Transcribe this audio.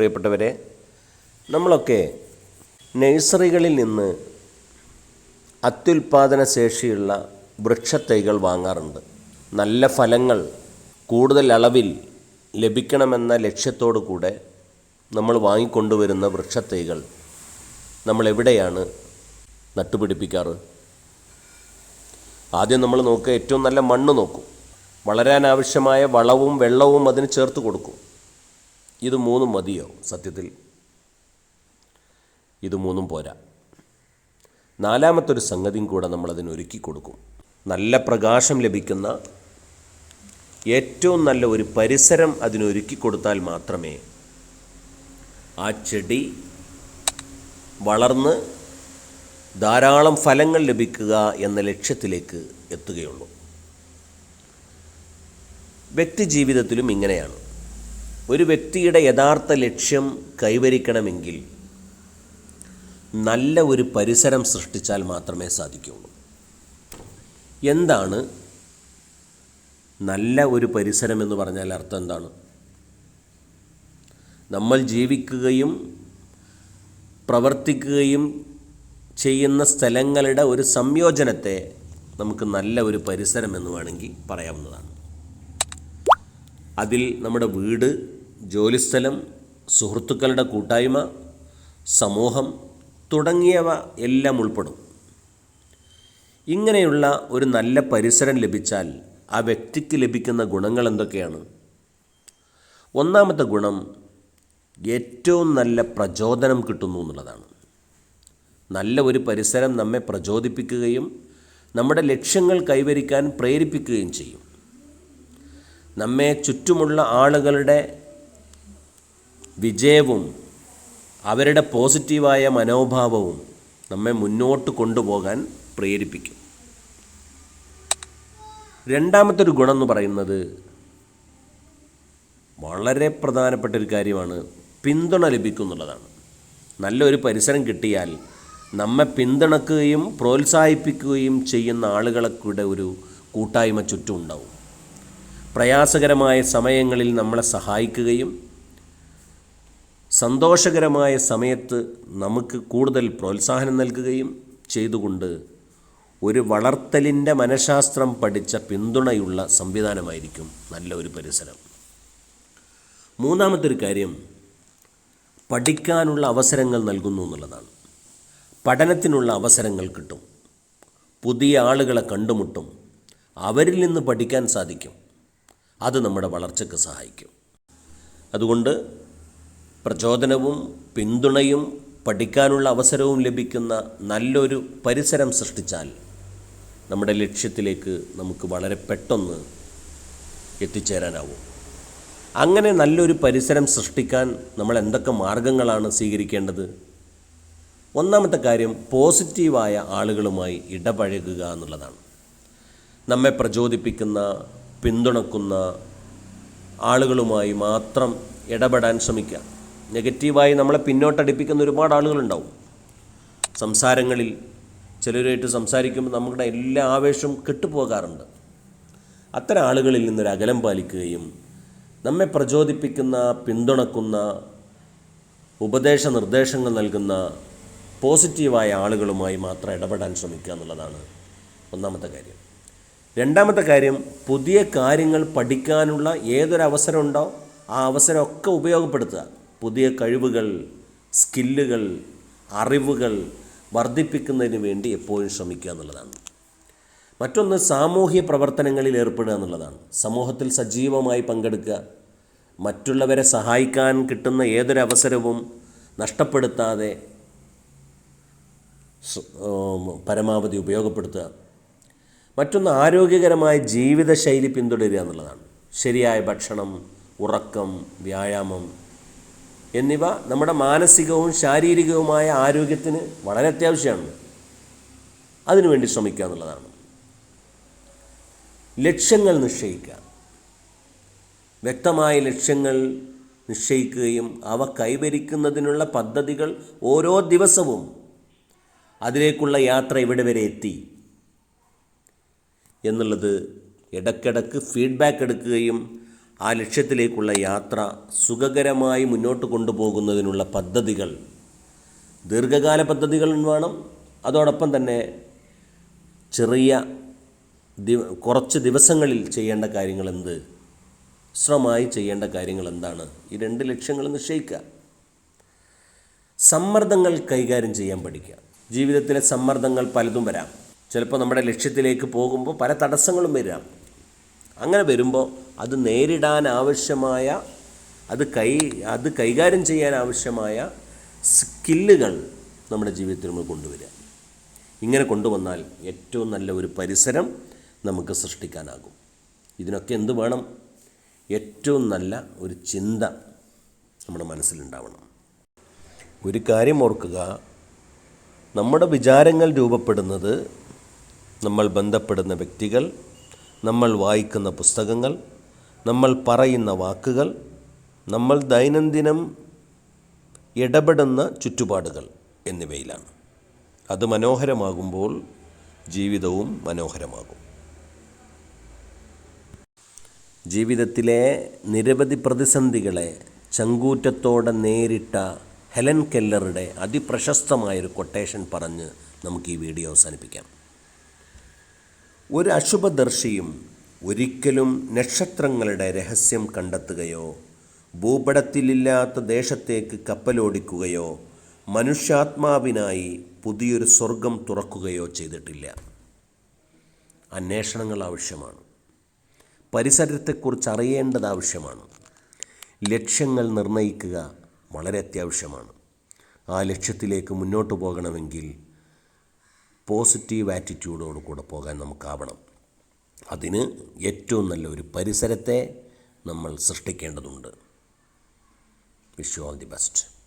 പ്രിയപ്പെട്ടവരെ നമ്മളൊക്കെ നഴ്സറികളിൽ നിന്ന് അത്യുൽപാദന ശേഷിയുള്ള വൃക്ഷത്തൈകൾ വാങ്ങാറുണ്ട്. നല്ല ഫലങ്ങൾ കൂടുതൽ അളവിൽ ലഭിക്കണമെന്ന ലക്ഷ്യത്തോടു കൂടെ നമ്മൾ വാങ്ങിക്കൊണ്ടുവരുന്ന വൃക്ഷത്തൈകൾ നമ്മൾ എവിടെയാണ് നട്ടുപിടിപ്പിക്കാറ്? ആദ്യം നമ്മൾ നോക്കുക ഏറ്റവും നല്ല മണ്ണ് നോക്കും. വളരാനാവശ്യമായ വളവും വെള്ളവും അതിന് ചേർത്ത് കൊടുക്കും. ഇത് മൂന്നും മതിയോ? സത്യത്തിൽ. ഇത് മൂന്നും പോരാ. നാലാമത്തൊരു സംഗതിയും കൂടെ നമ്മൾ അതിന് ഒരുക്കി കൊടുക്കും. നല്ല പ്രകാശം ലഭിക്കുന്ന ഏറ്റവും നല്ല ഒരു പരിസരം അതിനൊരുക്കി കൊടുത്താൽ മാത്രമേ ആ ചെടി വളർന്ന് ധാരാളം ഫലങ്ങൾ ലഭിക്കുക എന്ന ലക്ഷ്യത്തിലേക്ക് എത്തുകയുള്ളൂ. വ്യക്തി ജീവിതത്തിലും ഇങ്ങനെയാണ്. ഒരു വ്യക്തിയുടെ യഥാർത്ഥ ലക്ഷ്യം കൈവരിക്കണമെങ്കിൽ നല്ല ഒരു പരിസരം സൃഷ്ടിച്ചാൽ മാത്രമേ സാധിക്കുകയുള്ളൂ എന്താണ് നല്ല ഒരു പരിസരം എന്ന് പറഞ്ഞാൽ അർത്ഥം എന്താണ്? നമ്മൾ ജീവിക്കുകയും പ്രവർത്തിക്കുകയും ചെയ്യുന്ന സ്ഥലങ്ങളുടെ ഒരു സംയോജനത്തെ നമുക്ക് നല്ല ഒരു പരിസരം എന്ന് വേണമെങ്കിൽ പറയാവുന്നതാണ്. അതിൽ നമ്മുടെ വീട് ജോലിസ്ഥലം സുഹൃത്തുക്കളുടെ കൂട്ടായ്മ സമൂഹം തുടങ്ങിയവ എല്ലാം ഉൾപ്പെടും. ഇങ്ങനെയുള്ള ഒരു നല്ല പരിസരം ലഭിച്ചാൽ ആ വ്യക്തിക്ക് ലഭിക്കുന്ന ഗുണങ്ങൾ എന്തൊക്കെയാണ്? ഒന്നാമത്തെ ഗുണം ഏറ്റവും നല്ല പ്രചോദനം കിട്ടുന്നു എന്നുള്ളതാണ്. നല്ല ഒരു പരിസരം നമ്മെ പ്രചോദിപ്പിക്കുകയും നമ്മുടെ ലക്ഷ്യങ്ങൾ കൈവരിക്കാൻ പ്രേരിപ്പിക്കുകയും ചെയ്യും. നമ്മെ ചുറ്റുമുള്ള ആളുകളുടെ വിജയവും അവരുടെ പോസിറ്റീവായ മനോഭാവവും നമ്മെ മുന്നോട്ട് കൊണ്ടുപോകാൻ പ്രേരിപ്പിക്കും. രണ്ടാമത്തെ ഒരു ഗുണം എന്ന് പറയുന്നത് വളരെ പ്രധാനപ്പെട്ട ഒരു കാര്യമാണ് പിന്തുണ ലഭിക്കും എന്നുള്ളതാണ് നല്ലൊരു പരിസരം കിട്ടിയാൽ നമ്മെ പിന്തുണക്കുകയും പ്രോത്സാഹിപ്പിക്കുകയും ചെയ്യുന്ന ആളുകളൊക്കെ ഒരു കൂട്ടായ്മ ചുറ്റും ഉണ്ടാവും. പ്രയാസകരമായ സമയങ്ങളിൽ നമ്മളെ സഹായിക്കുകയും സന്തോഷകരമായ സമയത്ത് നമുക്ക് കൂടുതൽ പ്രോത്സാഹനം നൽകുകയും ചെയ്തുകൊണ്ട് ഒരു വളർത്തലിന്റെ മനഃശാസ്ത്രം പഠിച്ച പിന്തുണയുള്ള സംവിധാനമായിരിക്കും നല്ല ഒരു പരിസരം. മൂന്നാമത്തെ ഒരു കാര്യം പഠിക്കാനുള്ള അവസരങ്ങൾ നൽകുന്നു എന്നുള്ളതാണ്. പഠനത്തിനുള്ള അവസരങ്ങൾ കിട്ടും. പുതിയ ആളുകളെ കണ്ടുമുട്ടും. അവരിൽ നിന്ന് പഠിക്കാൻ സാധിക്കും. അത് നമ്മുടെ വളർച്ചയ്ക്ക് സഹായിക്കും. അതുകൊണ്ട് പ്രചോദനവും പിന്തുണയും പഠിക്കാനുള്ള അവസരവും ലഭിക്കുന്ന നല്ലൊരു പരിസരം സൃഷ്ടിച്ചാൽ നമ്മുടെ ലക്ഷ്യത്തിലേക്ക് നമുക്ക് വളരെ പെട്ടെന്ന് എത്തിച്ചേരാനാവും. അങ്ങനെ നല്ലൊരു പരിസരം സൃഷ്ടിക്കാൻ നമ്മൾ എന്തൊക്കെ മാർഗങ്ങളാണ് സ്വീകരിക്കേണ്ടത്? ഒന്നാമത്തെ കാര്യം പോസിറ്റീവായ ആളുകളുമായി ഇടപഴകുക എന്നുള്ളതാണ്. നമ്മെ പ്രചോദിപ്പിക്കുന്ന പിന്തുണക്കുന്ന ആളുകളുമായി മാത്രം ഇടപെടാൻ ശ്രമിക്കുക. നെഗറ്റീവായി നമ്മളെ പിന്നോട്ടടിപ്പിക്കുന്ന ഒരുപാട് ആളുകളുണ്ടാവും. സംസാരങ്ങളിൽ ചിലരുമായിട്ട് സംസാരിക്കുമ്പോൾ നമ്മുടെ എല്ലാ ആവേശവും കെട്ടുപോകാറുണ്ട്. അത്തരം ആളുകളിൽ നിന്നൊരു അകലം പാലിക്കുകയും നമ്മെ പ്രചോദിപ്പിക്കുന്ന പിന്തുണക്കുന്ന ഉപദേശ നിർദ്ദേശങ്ങൾ നൽകുന്ന പോസിറ്റീവായ ആളുകളുമായി മാത്രം ഇടപെടാൻ ശ്രമിക്കുക എന്നുള്ളതാണ് ഒന്നാമത്തെ കാര്യം. രണ്ടാമത്തെ കാര്യം പുതിയ കാര്യങ്ങൾ പഠിക്കാനുള്ള ഏതൊരവസരം ഉണ്ടോ ആ അവസരമൊക്കെ ഉപയോഗപ്പെടുത്തുക. പുതിയ കഴിവുകൾ സ്കില്ലുകൾ അറിവുകൾ വർദ്ധിപ്പിക്കുന്നതിന് വേണ്ടി എപ്പോഴും ശ്രമിക്കുക എന്നുള്ളതാണ്. മറ്റൊന്ന് സാമൂഹ്യ പ്രവർത്തനങ്ങളിൽ ഏർപ്പെടുക എന്നുള്ളതാണ്. സമൂഹത്തിൽ സജീവമായി പങ്കെടുക്കുക മറ്റുള്ളവരെ സഹായിക്കാൻ കിട്ടുന്ന ഏതൊരവസരവും നഷ്ടപ്പെടുത്താതെ പരമാവധി ഉപയോഗപ്പെടുത്തുക. മറ്റൊന്ന് ആരോഗ്യകരമായ ജീവിതശൈലി പിന്തുടരുക എന്നുള്ളതാണ്. ശരിയായ ഭക്ഷണം ഉറക്കം വ്യായാമം എന്നിവ നമ്മുടെ മാനസികവും ശാരീരികവുമായ ആരോഗ്യത്തിന് വളരെ അത്യാവശ്യമാണ്. അതിനുവേണ്ടി ശ്രമിക്കുക എന്നുള്ളതാണ്. ലക്ഷ്യങ്ങൾ നിശ്ചയിക്കുക. വ്യക്തമായ ലക്ഷ്യങ്ങൾ നിശ്ചയിക്കുകയും അവ കൈവരിക്കുന്നതിനുള്ള പദ്ധതികൾ ഓരോ ദിവസവും അതിലേക്കുള്ള യാത്ര ഇവിടെ വരെ എത്തി എന്നുള്ളത് ഇടക്കിടക്ക് ഫീഡ്ബാക്ക് എടുക്കുകയും ആ ലക്ഷ്യത്തിലേക്കുള്ള യാത്ര സുഖകരമായി മുന്നോട്ട് കൊണ്ടുപോകുന്നതിനുള്ള പദ്ധതികൾ. ദീർഘകാല പദ്ധതികൾ വേണം. അതോടൊപ്പം തന്നെ ചെറിയ കുറച്ച് ദിവസങ്ങളിൽ ചെയ്യേണ്ട കാര്യങ്ങൾ എന്ത് ശ്രമമായി ചെയ്യേണ്ട കാര്യങ്ങൾ എന്താണ് ഈ രണ്ട് ലക്ഷ്യങ്ങൾ നിശ്ചയിക്കുക. സമ്മർദ്ദങ്ങൾ കൈകാര്യം ചെയ്യാൻ പഠിക്കുക. ജീവിതത്തിലെ സമ്മർദ്ദങ്ങൾ പലതും വരാം. ചിലപ്പോൾ നമ്മുടെ ലക്ഷ്യത്തിലേക്ക് പോകുമ്പോൾ പല തടസ്സങ്ങളും വരാം. അങ്ങനെ വരുമ്പോൾ അത് നേരിടാൻ ആവശ്യമായ അത് കൈ അത് കൈകാര്യം ചെയ്യാൻ ആവശ്യമായ സ്കില്ലുകൾ നമ്മുടെ ജീവിതത്തിൽ നമ്മൾ കൊണ്ടുവരിക. ഇങ്ങനെ കൊണ്ടുവന്നാൽ ഏറ്റവും നല്ല ഒരു പരിസരം നമുക്ക് സൃഷ്ടിക്കാനാകും. ഇതിനൊക്കെ എന്ത് വേണം? ഏറ്റവും നല്ല ഒരു ചിന്ത നമ്മുടെ മനസ്സിലുണ്ടാവണം. ഒരു കാര്യം ഓർക്കുക നമ്മുടെ വിചാരങ്ങൾ രൂപപ്പെടുന്നത് നമ്മൾ ബന്ധപ്പെടുന്ന വ്യക്തികൾ നമ്മൾ വായിക്കുന്ന പുസ്തകങ്ങൾ നമ്മൾ പറയുന്ന വാക്കുകൾ നമ്മൾ ദൈനംദിനം ഇടപെടുന്ന ചുറ്റുപാടുകൾ എന്നിവയിലാണ്. അത് മനോഹരമാകുമ്പോൾ ജീവിതവും മനോഹരമാകും. ജീവിതത്തിലെ നിരവധി പ്രതിസന്ധികളെ ചങ്കൂറ്റത്തോടെ നേരിട്ട ഹെലൻ കെല്ലറുടെ അതിപ്രശസ്തമായൊരു കൊട്ടേഷൻ പറഞ്ഞ് നമുക്ക് ഈ വീഡിയോ അവസാനിപ്പിക്കാം. ഒരു അശുഭദർശിയും ഒരിക്കലും നക്ഷത്രങ്ങളുടെ രഹസ്യം കണ്ടെത്തുകയോ ഭൂപടത്തിലില്ലാത്ത ദേശത്തേക്ക് കപ്പലോടിക്കുകയോ മനുഷ്യാത്മാവിനായി പുതിയൊരു സ്വർഗം തുറക്കുകയോ ചെയ്തിട്ടില്ല. അന്വേഷണങ്ങൾ ആവശ്യമാണ്. പരിസരത്തെക്കുറിച്ച് അറിയേണ്ടത് ആവശ്യമാണ്. ലക്ഷ്യങ്ങൾ നിർണയിക്കുക വളരെ അത്യാവശ്യമാണ്. ആ ലക്ഷ്യത്തിലേക്ക് മുന്നോട്ട് പോകണമെങ്കിൽ പോസിറ്റീവ് ആറ്റിറ്റ്യൂഡോട് കൂടെ പോകാൻ നമുക്കാവണം. അതിന് ഏറ്റവും നല്ല ഒരു പരിസരത്തെ നമ്മൾ സൃഷ്ടിക്കേണ്ടതുണ്ട്. Wish you all the best.